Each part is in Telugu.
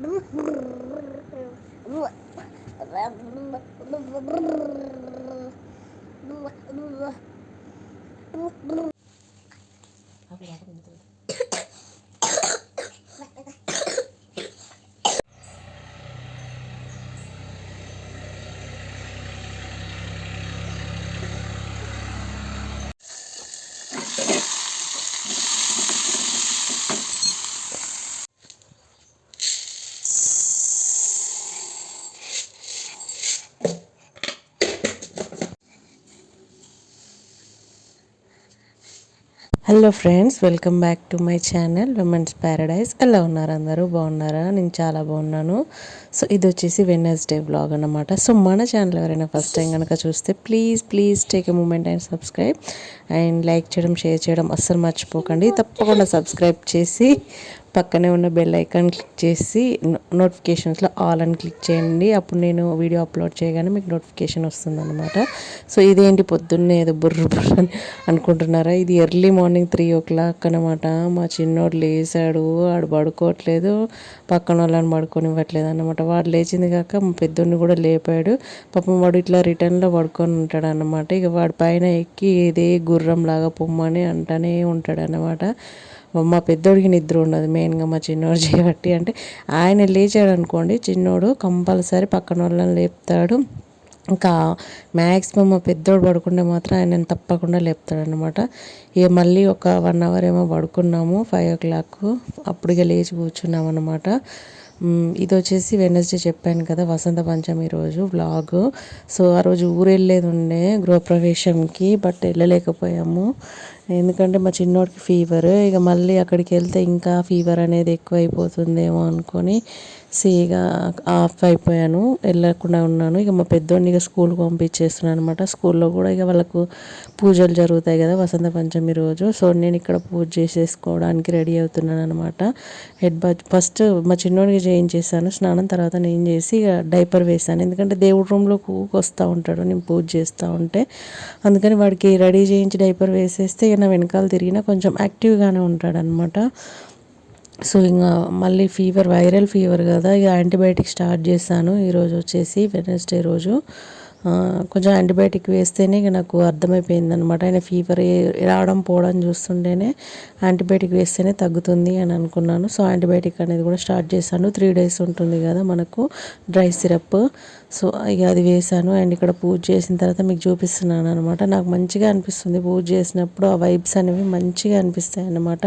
Вот. Hello friends welcome back to my channel women's paradise ఎలా ఉన్నారు అందరూ? బాగున్నారా? నేను చాలా బాగున్నాను. సో ఇది వచ్చేసి వెనస్డే బ్లాగ్ అనమాట సో మన ఛానల్ ఎవరైనా ఫస్ట్ టైం కనుక చూస్తే please please take a moment and subscribe and like చేయడం షేర్ చేయడం అస్సలు మర్చిపోకండి. తప్పకుండా సబ్స్క్రైబ్ చేసి పక్కనే ఉన్న బెల్ ఐకాన్ క్లిక్ చేసి నోటిఫికేషన్స్లో ఆల్ అని క్లిక్ చేయండి. అప్పుడు నేను వీడియో అప్లోడ్ చేయగానే మీకు నోటిఫికేషన్ వస్తుందన్నమాట. సో ఇదేంటి పొద్దున్నే ఏదో బుర్ర బుర్ర అని అనుకుంటున్నారా? ఇది early morning three o'clock అనమాట మా చిన్నోడు లేచాడు వాడు పడుకోవట్లేదు. పక్కన వాళ్ళని పడుకోనివ్వట్లేదు అనమాట వాడు లేచింది కాక మా పెద్దోడిని కూడా లేపాడు. పాపం వాడు ఇట్లా రిటర్న్లో పడుకొని ఉంటాడు అనమాట ఇక వాడి పైన ఎక్కి ఇదే గుర్రం లాగా పొమ్మని అంటానే ఉంటాడు అనమాట మా పెద్దోడికి నిద్ర ఉండదు మెయిన్గా మా చిన్నోడు చేయబట్టి అంటే ఆయన లేచాడు అనుకోండి చిన్నోడు కంపల్సరీ పక్కన వాళ్ళని లేపుతాడు. ఇంకా మ్యాక్సిమం మా పెద్దోడు పడుకుంటే మాత్రం ఆయన తప్పకుండా లేపుతాడు అనమాట ఇక మళ్ళీ ఒక వన్ అవర్ ఏమో పడుకున్నాము ఫైవ్ ఓ క్లాక్ అప్పుడుగా లేచి కూర్చున్నాం అనమాట ఇది వచ్చేసి వెనస్డే చెప్పాను కదా వసంత పంచమి రోజు బ్లాగ్ సో ఆ రోజు ఊరు వెళ్ళేది ఉండే గృహప్రవేశంకి బట్ వెళ్ళలేకపోయాము. ఎందుకంటే మా చిన్నోడికి ఫీవర్ ఇక మళ్ళీ అక్కడికి వెళ్తే ఇంకా ఫీవర్ అనేది ఎక్కువైపోతుందేమో అనుకొని సీగా ఆఫ్ అయిపోయాను వెళ్ళకుండా ఉన్నాను. ఇక మా పెద్దోడిని ఇక స్కూల్కి పంపించేస్తున్నాను అనమాట స్కూల్లో కూడా ఇక వాళ్ళకు పూజలు జరుగుతాయి కదా వసంత పంచమి రోజు. సో నేను ఇక్కడ పూజ చేసేసుకోవడానికి రెడీ అవుతున్నాను అనమాట హెడ్ బాత్ ఫస్ట్ మా చిన్నోడికి చేయించేసాను. స్నానం తర్వాత నేను చేసి ఇక డైపర్ వేసాను. ఎందుకంటే దేవుడి రూమ్లో వస్తూ ఉంటాడు నేను పూజ చేస్తూ ఉంటే. అందుకని వాడికి రెడీ చేయించి డైపర్ వేసేస్తే ఇక నా వెనకాల తిరిగినా కొంచెం యాక్టివ్గానే ఉంటాడనమాట సో ఇంకా మళ్ళీ ఫీవర్ వైరల్ ఫీవర్ కదా ఇక యాంటీబయాటిక్ స్టార్ట్ చేశాను. ఈరోజు వచ్చేసి వెనస్డే రోజు. కొంచెం యాంటీబయాటిక్ వేస్తేనే ఇక నాకు అర్థమైపోయింది అనమాట ఆయన ఫీవర్ రావడం పోవడం చూస్తుంటేనే యాంటీబయాటిక్ వేస్తేనే తగ్గుతుంది అని అనుకున్నాను. సో యాంటీబయాటిక్ అనేది కూడా స్టార్ట్ చేశాను. త్రీ డేస్ ఉంటుంది కదా మనకు డ్రై సిరప్. సో ఇక అది వేసాను అండ్ ఇక్కడ పూజ చేసిన తర్వాత మీకు చూపిస్తున్నాను అనమాట నాకు మంచిగా అనిపిస్తుంది పూజ చేసినప్పుడు. ఆ వైబ్స్ అనేవి మంచిగా అనిపిస్తాయి అన్నమాట.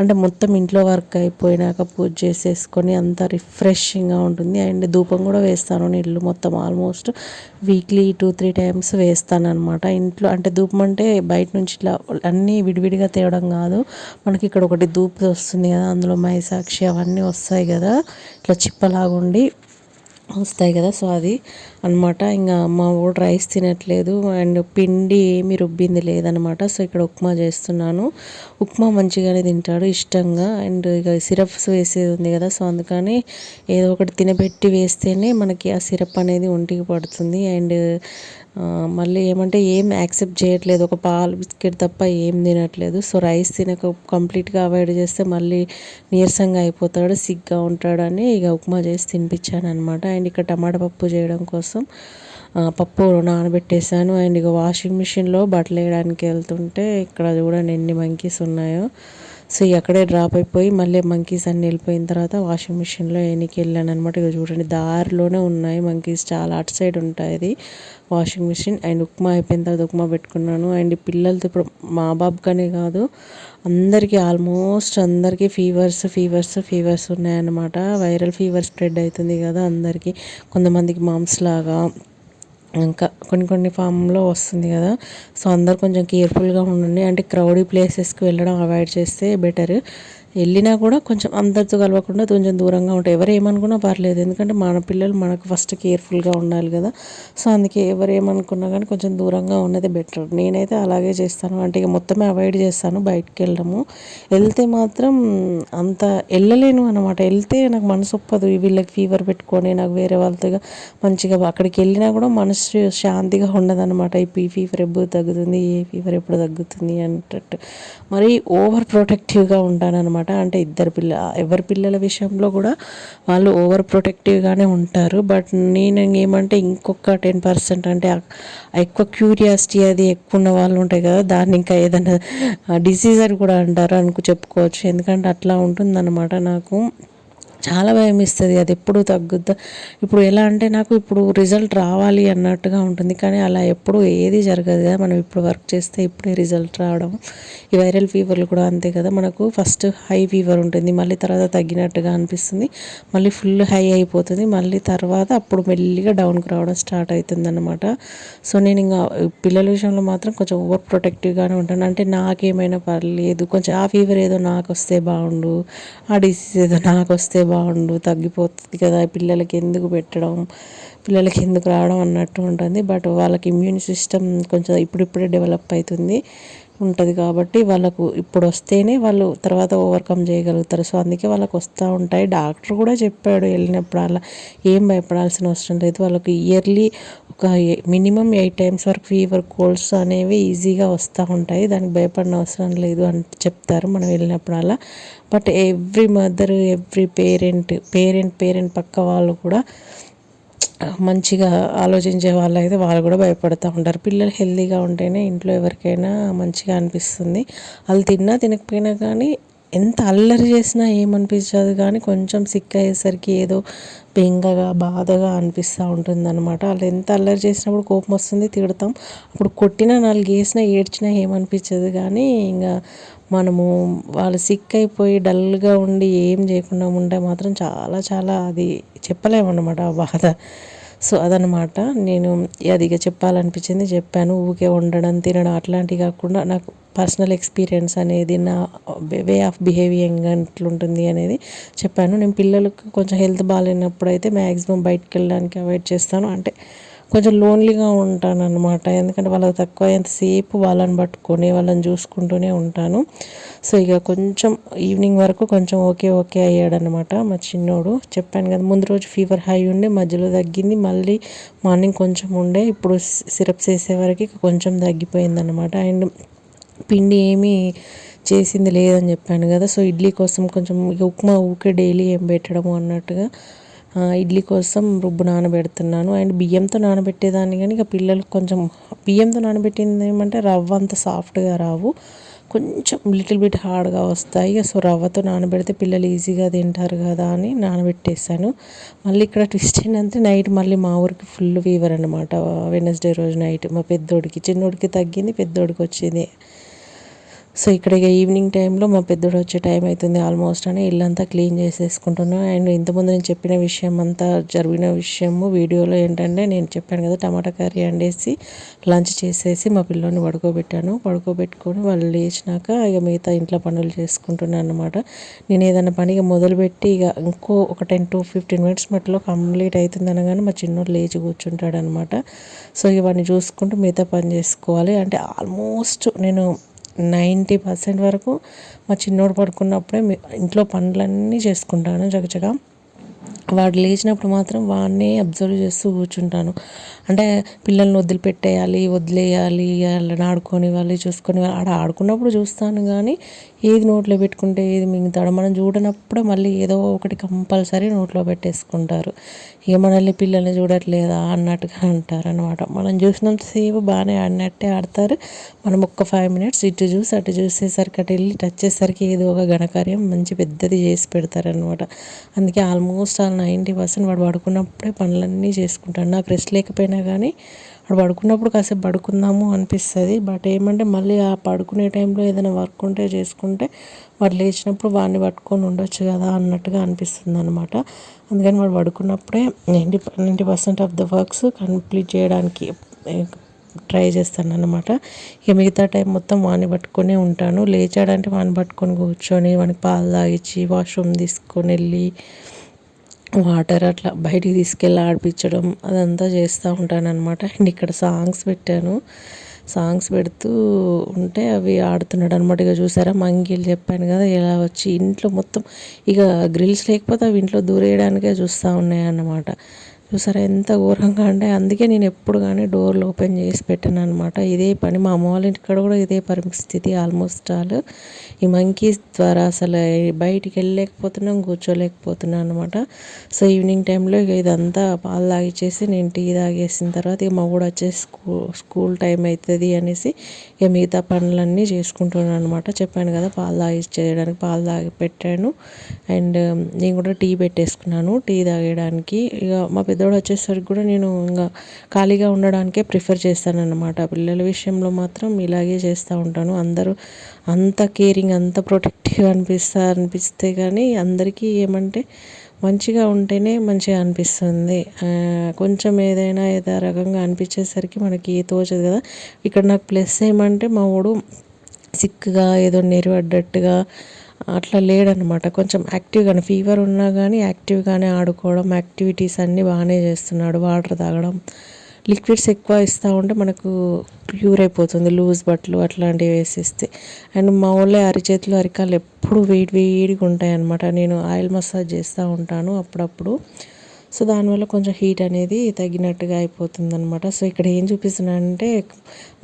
అంటే మొత్తం ఇంట్లో వర్క్ అయిపోయినాక పూజ చేసేసుకొని అంత రిఫ్రెషింగ్గా ఉంటుంది. అండ్ ధూపం కూడా వేస్తాను ఇల్లు మొత్తం almost weekly two three times వేస్తాను అనమాట ఇంట్లో అంటే ధూపం అంటే బయట నుంచి ఇట్లా అన్నీ విడివిడిగా తేవడం కాదు. మనకి ఇక్కడ ఒకటి ధూపు వస్తుంది కదా అందులో మైసాక్షి అవన్నీ వస్తాయి కదా. ఇట్లా చిప్పలాగుండి వస్తాయి కదా. సో అది అనమాట ఇంకా మా ఊడు రైస్ తినట్లేదు. అండ్ పిండి ఏమి రుబ్బింది లేదనమాట సో ఇక్కడ ఉప్మా చేస్తున్నాను. ఉప్మా మంచిగానే తింటాడు ఇష్టంగా. అండ్ ఇక సిరప్స్ వేసేది ఉంది కదా. సో అందుకని ఏదో ఒకటి తినబెట్టి వేస్తేనే మనకి ఆ సిరప్ అనేది ఒంటికి పడుతుంది. అండ్ మళ్ళీ ఏమంటే ఏం యాక్సెప్ట్ చేయట్లేదు. ఒక పాలు బిస్కెట్ తప్ప ఏం తినట్లేదు. సో రైస్ తినక కంప్లీట్గా అవాయిడ్ చేస్తే మళ్ళీ నీరసంగా అయిపోతాడు సిగ్గా ఉంటాడని ఇక ఉప్మా చేసి తినిపించాను అనమాట అండ్ ఇక్కడ టమాటా పప్పు చేయడం కోసం పప్పు నానబెట్టేశాను. అండ్ ఇక వాషింగ్ మిషన్లో బట్టలు వేయడానికి వెళ్తుంటే ఇక్కడ చూడండి ఎన్ని మంకీస్ ఉన్నాయో. సో అక్కడే డ్రాప్ అయిపోయి మళ్ళీ మంకీస్ అన్ని వెళ్ళిపోయిన తర్వాత వాషింగ్ మిషన్లో ఎనికి వెళ్ళాను అనమాట ఇక చూడండి దారిలోనే ఉన్నాయి మంకీస్ చాలా అటు సైడ్ ఉంటాయి వాషింగ్ మిషన్ అండ్ ఉప్మా అయిపోయిన తర్వాత ఉప్మా పెట్టుకున్నాను. అండ్ పిల్లలతో ఇప్పుడు మా బాబుకనే కాదు అందరికీ ఆల్మోస్ట్ అందరికీ ఫీవర్స్ ఫీవర్స్ ఫీవర్స్ ఉన్నాయన్నమాట. వైరల్ ఫీవర్ స్ప్రెడ్ అవుతుంది కదా అందరికీ. కొంతమందికి మామ్స్ లాగా ఇంకా కొన్ని కొన్ని ఫామ్లో వస్తుంది కదా. సో అందరు కొంచెం కేర్ఫుల్గా ఉండండి. అంటే క్రౌడీ ప్లేసెస్కి వెళ్ళడం అవాయిడ్ చేస్తే బెటర్. వెళ్ళినా కూడా కొంచెం అందరితో కలవకుండా కొంచెం దూరంగా ఉంటాయి ఎవరు ఏమనుకున్నా పర్లేదు. ఎందుకంటే మన పిల్లలు మనకు ఫస్ట్ కేర్ఫుల్గా ఉండాలి కదా. సో అందుకే ఎవరు ఏమనుకున్నా కానీ కొంచెం దూరంగా ఉన్నది బెటర్ నేనైతే అలాగే చేస్తాను. అంటే ఇక మొత్తమే అవాయిడ్ చేస్తాను. బయటికి వెళ్ళడము వెళ్తే మాత్రం అంత వెళ్ళలేను అనమాట వెళ్తే నాకు మనసు ఒప్పదు. వీళ్ళకి ఫీవర్ పెట్టుకొని నాకు వేరే వాళ్ళతో మంచిగా అక్కడికి వెళ్ళినా కూడా మనసు శాంతిగా ఉండదన్నమాట. ఈ ఫీవర్ ఎప్పుడు తగ్గుతుంది? ఏ ఫీవర్ ఎప్పుడు తగ్గుతుంది? అన్నట్టు మరి ఓవర్ ప్రొటెక్టివ్గా ఉంటాను అనమాట. అంటే ఇద్దరు పిల్ల ఎవరి పిల్లల విషయంలో కూడా వాళ్ళు ఓవర్ ప్రొటెక్టివ్గానే ఉంటారు. బట్ నేను ఏమంటే ఇంకొక టెన్ పర్సెంట్ అంటే ఎక్కువ క్యూరియాసిటీ అది ఎక్కువ ఉన్న వాళ్ళు ఉంటాయి కదా దాన్ని ఇంకా ఏదైనా డిసీజ్ అని కూడా అంటారు అనుకు చెప్పుకోవచ్చు. ఎందుకంటే అట్లా ఉంటుందన్నమాట నాకు. చాలా భయం ఇస్తుంది అది ఎప్పుడు తగ్గుద్దా? ఇప్పుడు ఎలా అంటే నాకు ఇప్పుడు రిజల్ట్ రావాలి అన్నట్టుగా ఉంటుంది. కానీ అలా ఎప్పుడు ఏది జరగదు కదా. మనం ఇప్పుడు వర్క్ చేస్తే ఇప్పుడే రిజల్ట్ రావడం. ఈ వైరల్ ఫీవర్లు కూడా అంతే కదా. మనకు ఫస్ట్ హై ఫీవర్ ఉంటుంది. మళ్ళీ తర్వాత తగ్గినట్టుగా అనిపిస్తుంది. మళ్ళీ ఫుల్ హై అయిపోతుంది. మళ్ళీ తర్వాత అప్పుడు మెల్లిగా డౌన్కి రావడం స్టార్ట్ అవుతుంది అనమాట సో నేను ఇంకా పిల్లల విషయంలో మాత్రం కొంచెం ఓవర్ ప్రొటెక్టివ్గానే ఉంటాను. అంటే నాకేమైనా పర్లేదు. కొంచెం ఆ ఫీవర్ ఏదో నాకు వస్తే బాగుండు. ఆ డిసీజ్ ఏదో నాకు వస్తే బాగుండు తగ్గిపోతుంది కదా పిల్లలకి ఎందుకు పెట్టడం పిల్లలకి ఎందుకు రావడం అన్నట్టు ఉంటుంది. బట్ వాళ్ళకి ఇమ్యూన్ సిస్టమ్ కొంచెం ఇప్పుడిప్పుడే డెవలప్ అవుతుంది. ఉంటుంది కాబట్టి వాళ్ళకు ఇప్పుడు వస్తేనే వాళ్ళు తర్వాత ఓవర్కమ్ చేయగలుగుతారు. సో అందుకే వాళ్ళకి వస్తూ ఉంటాయి. డాక్టర్ కూడా చెప్పాడు వెళ్ళినప్పుడు అలా ఏం భయపడాల్సిన అవసరం లేదు. వాళ్ళకి ఇయర్లీ ఒక మినిమం ఎయిట్ టైమ్స్ వరకు ఫీవర్ కోల్డ్స్ అనేవి ఈజీగా వస్తూ ఉంటాయి. దానికి భయపడిన అవసరం లేదు అని చెప్తారు మనం వెళ్ళినప్పుడు అలా but every mother every parent parent parent పక్క వాళ్ళు కూడా మంచిగా ఆలోచించే వాళ్ళు అయితే వాళ్ళు కూడా భయపడుతూ ఉంటారు. పిల్లలు హెల్తీగా ఉంటేనే ఇంట్లో ఎవరికైనా మంచిగా అనిపిస్తుంది. వాళ్ళు తిన్నా తినకపోయినా కానీ ఎంత అల్లరి చేసినా ఏమనిపించదు కానీ కొంచెం సిక్ అయ్యేసరికి ఏదో బెంగగా బాధగా అనిపిస్తూ ఉంటుంది అనమాట వాళ్ళు ఎంత అల్లరి చేసినప్పుడు కోపం వస్తుంది తిడతాం. అప్పుడు కొట్టినా నాలుగు వేసినా ఏడ్చినా ఏమనిపించదు కానీ ఇంకా మనము వాళ్ళు సిక్ అయిపోయి డల్గా ఉండి ఏం చేయకుండా ఉంటే మాత్రం చాలా చాలా అది చెప్పలేమన్నమాట ఆ బాధ. సో అదనమాట నేను అది చెప్పాలనిపించింది. చెప్పాను. ఊకే ఉండడం తినడం అట్లాంటివి కాకుండా నాకు పర్సనల్ ఎక్స్పీరియన్స్ అనేది నా వే ఆఫ్ బిహేవియంగ్ ఎట్లుంటుంది అనేది చెప్పాను. నేను పిల్లలకు కొంచెం హెల్త్ బాగాలేనప్పుడు అయితే మ్యాక్సిమం బయటకు వెళ్ళడానికి అవాయిడ్ చేస్తాను. అంటే కొంచెం లోన్లీగా ఉంటాను అనమాట ఎందుకంటే వాళ్ళకి తక్కువ ఎంతసేపు వాళ్ళని పట్టుకొని వాళ్ళని చూసుకుంటూనే ఉంటాను. సో ఇక కొంచెం ఈవినింగ్ వరకు కొంచెం ఓకే ఓకే అయ్యాడనమాట మా చిన్నోడు. చెప్పాను కదా ముందు రోజు ఫీవర్ హై ఉండే మధ్యలో తగ్గింది మళ్ళీ మార్నింగ్ కొంచెం ఉండే ఇప్పుడు సిరప్స్ వేసేవరకు కొంచెం తగ్గిపోయిందనమాట అండ్ పిండి ఏమీ చేసింది లేదని చెప్పాను కదా సో ఇడ్లీ కోసం కొంచెం ఉప్మా ఊకే డైలీ ఏం పెట్టడము అన్నట్టుగా ఇడ్లీ కోసం రుబ్బు నానబెడుతున్నాను. అండ్ బియ్యంతో నానబెట్టేదాన్ని కానీ ఇక పిల్లలకు కొంచెం బియ్యంతో నానబెట్టింది ఏమంటే రవ్వ అంత సాఫ్ట్గా రావు. కొంచెం లిటిల్ బిట్ హార్డ్గా వస్తాయి. సో రవ్వతో నానబెడితే పిల్లలు ఈజీగా తింటారు కదా అని నానబెట్టేసాను మళ్ళీ ఇక్కడ ట్విస్ట్ ఏంటంటే నైట్ మళ్ళీ మా ఊరికి ఫుల్ ఫీవర్ అనమాట వెనస్డే రోజు నైట్ మా పెద్దోడికి చిన్నోడికి తగ్గింది పెద్దోడికి వచ్చింది. సో ఇక్కడ ఇక ఈవినింగ్ టైంలో మా పెద్దోడు వచ్చే టైం అవుతుంది ఆల్మోస్ట్ అని ఇల్లంతా క్లీన్ చేసేసుకుంటున్నాను అండ్ ఇంతకుముందు నేను చెప్పిన విషయం అంతా జరిగిన విషయము వీడియోలో ఏంటంటే నేను చెప్పాను కదా టమాటా కర్రీ వండేసి లంచ్ చేసేసి మా పిల్లోని పడుకోబెట్టాను. పడుకోబెట్టుకొని వాళ్ళు లేచినాక ఇక మిగతా ఇంట్లో పనులు చేసుకుంటున్నాను అనమాట నేను ఏదైనా పని ఇక మొదలుపెట్టి ఇక ఇంకో ఒక టెన్ టు ఫిఫ్టీన్ మినిట్స్ మట్లో కంప్లీట్ అవుతుంది అనగానే మా చిన్నోడు లేచి కూర్చుంటాడనమాట సో ఇవన్నీ చూసుకుంటూ మిగతా పని చేసుకోవాలి. అంటే ఆల్మోస్ట్ నేను నైంటీ పర్సెంట్ వరకు మా చిన్నోడు పడుకున్నప్పుడే ఇంట్లో పనులన్నీ చేసుకుంటాను చకచకా వాడు లేచినప్పుడు మాత్రం వాడినే అబ్జర్వ్ చేస్తూ కూర్చుంటాను. అంటే పిల్లల్ని వదిలిపెట్టేయాలి వదిలేయాలి వాళ్ళని ఆడుకొని వాళ్ళు చూసుకొని ఆడ ఆడుకున్నప్పుడు చూస్తాను కానీ ఏది నోట్లో పెట్టుకుంటే ఏది మిగతాడు మనం చూడనప్పుడు మళ్ళీ ఏదో ఒకటి కంపల్సరీ నోట్లో పెట్టేసుకుంటారు. ఇక మనల్ని పిల్లల్ని చూడట్లేదా అన్నట్టుగా అంటారు అనమాట మనం చూసినంతసేపు బాగానే ఆడినట్టే ఆడతారు. మనం ఒక్క ఫైవ్ మినిట్స్ ఇటు చూసి అటు చూసేసరికి అటు వెళ్ళి టచ్ చేసేసరికి ఏదో ఒక ఘనకార్యం మంచి పెద్దది చేసి పెడతారనమాట అందుకే ఆల్మోస్ట్ ఆల్ నైంటీ పర్సెంట్ వాడు పడుకున్నప్పుడే పనులన్నీ చేసుకుంటాడు. నాకు రెస్ట్ లేకపోయినా కానీ వాడు పడుకున్నప్పుడు కాసేపు పడుకుందాము అనిపిస్తుంది. బట్ ఏమంటే మళ్ళీ ఆ పడుకునే టైంలో ఏదైనా వర్క్ ఉంటే చేసుకుంటే వాడు లేచినప్పుడు వాడిని పట్టుకొని ఉండొచ్చు కదా అన్నట్టుగా అనిపిస్తుంది అనమాట అందుకని వాడు పడుకున్నప్పుడే ninety ninety percent of the works complete చేయడానికి ట్రై చేస్తాను అనమాట ఇక మిగతా టైం మొత్తం వాడిని పట్టుకొని ఉంటాను. లేచాడంటే వాడిని పట్టుకొని కూర్చొని వానికి పాలు తాగించి వాష్రూమ్ తీసుకొని వెళ్ళి వాటర్ అట్లా బయటికి తీసుకెళ్ళి ఆడిపించడం అదంతా చేస్తూ ఉంటాను అనమాట అండ్ ఇక్కడ సాంగ్స్ పెట్టాను. సాంగ్స్ పెడుతూ ఉంటే అవి ఆడుతున్నాడు అనమాట ఇక చూసారా? మంగీలు చెప్పాను కదా ఇలా వచ్చి ఇంట్లో మొత్తం ఇక గ్రిల్స్ లేకపోతే అవి ఇంట్లో దూరేయడానికే చూస్తూ ఉన్నాయన్నమాట. చూసారా ఎంత ఘోరంగా అంటే అందుకే నేను ఎప్పుడు కానీ డోర్లు ఓపెన్ చేసి పెట్టాను అనమాట ఇదే పని మా అమ్మ వాళ్ళ ఇంటికాడ కూడా ఇదే పరిస్థితి ఆల్మోస్ట్ ఆల్. ఈ మంకీస్ ద్వారా అసలు బయటికి వెళ్ళలేకపోతున్నాం కూర్చోలేకపోతున్నాను అనమాట సో ఈవినింగ్ టైంలో ఇక ఇదంతా పాలు తాగిచ్చేసి నేను టీ తాగేసిన తర్వాత ఇక మా కూడా వచ్చేసి స్కూల్ స్కూల్ టైం అవుతుంది అనేసి ఇక మిగతా పనులన్నీ చేసుకుంటున్నాను అనమాట చెప్పాను కదా పాలు తాగి చేయడానికి పాలు తాగి పెట్టాను. అండ్ నేను కూడా టీ పెట్టేసుకున్నాను. టీ తాగడానికి ఇక మా పెద్ద పెద్దోడు వచ్చేసరికి కూడా నేను ఇంకా ఖాళీగా ఉండడానికే ప్రిఫర్ చేస్తానన్నమాట. పిల్లల విషయంలో మాత్రం ఇలాగే చేస్తూ ఉంటాను. అందరూ అంత కేరింగ్ అంత ప్రొటెక్టివ్ అనిపిస్తా అనిపిస్తే కానీ అందరికీ ఏమంటే మంచిగా ఉంటేనే మంచిగా అనిపిస్తుంది. కొంచెం ఏదైనా ఏదో రకంగా అనిపించేసరికి మనకి తోచదు కదా. ఇక్కడ నాకు ప్లస్ ఏమంటే మా వాడు సిక్గా ఏదో నెరవడ్డట్టుగా అట్లా లేడనమాట. కొంచెం యాక్టివ్గానే ఫీవర్ ఉన్నా కానీ యాక్టివ్గానే ఆడుకోవడం యాక్టివిటీస్ అన్నీ బాగానే చేస్తున్నాడు. వాటర్ తాగడం లిక్విడ్స్ ఎక్కువ ఇస్తూ ఉంటే మనకు ప్యూర్ అయిపోతుంది. లూజ్ బట్టలు అట్లాంటివి వేసిస్తే. అండ్ మా ఊళ్ళో అరిచేతులు అరికాలు ఎప్పుడు వేడి వేడిగా ఉంటాయి అనమాట నేను ఆయిల్ మసాజ్ చేస్తూ ఉంటాను అప్పుడప్పుడు. సో దానివల్ల కొంచెం హీట్ అనేది తగ్గినట్టుగా అయిపోతుంది అనమాట సో ఇక్కడ ఏం చూపిస్తున్నానంటే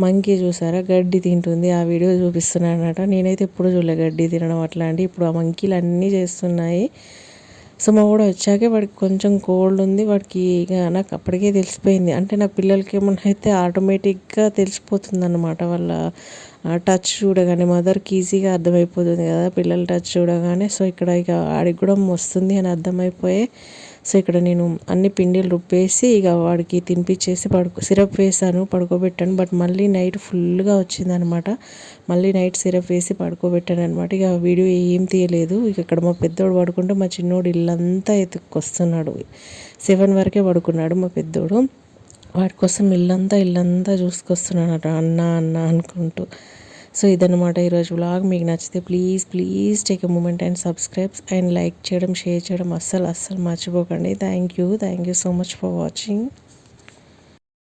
మంకీ చూసారా? గడ్డి తింటుంది. ఆ వీడియో చూపిస్తున్నానట. నేనైతే ఎప్పుడు చూడలే గడ్డి తినడం అట్లాంటి. ఇప్పుడు ఆ మంకీలు అన్నీ చేస్తున్నాయి. సో మా కూడా వచ్చాకే వాడికి కొంచెం కోల్డ్ ఉంది. వాడికి ఇక నాకు అప్పటికే తెలిసిపోయింది. అంటే నా పిల్లలకి ఏమన్నా అయితే ఆటోమేటిక్గా తెలిసిపోతుంది అనమాట వాళ్ళ టచ్ చూడగానే మదర్కి ఈజీగా అర్థమైపోతుంది కదా పిల్లల టచ్ చూడగానే. సో ఇక్కడ ఇక ఆడికి కూడా వస్తుంది అని అర్థమైపోయి సో ఇక్కడ నేను అన్ని పిండిలు రుబ్బేసి ఇక వాడికి తినిపించేసి పడుకో సిరప్ వేసాను పడుకోబెట్టాను. బట్ మళ్ళీ నైట్ ఫుల్గా వచ్చిందనమాట. మళ్ళీ నైట్ సిరప్ వేసి పడుకోబెట్టాను అనమాట ఇక వీడియో ఏం తీయలేదు. ఇక ఇక్కడ మా పెద్దోడు పడుకుంటే మా చిన్నోడు ఇల్లంతా ఎత్తుకొస్తున్నాడు. సెవెన్ వరకే పడుకున్నాడు మా పెద్దోడు. వాడి కోసం ఇల్లంతా ఇల్లంతా చూసుకొస్తున్నాడు అన్న అన్న అనుకుంటూ. సో ఇదనమాట ఈరోజు వ్లాగ్ మీకు నచ్చితే please please take a moment and subscribes and like చేయడం షేర్ చేయడం అస్సలు అస్సలు మర్చిపోకండి. Thank you thank you so much for watching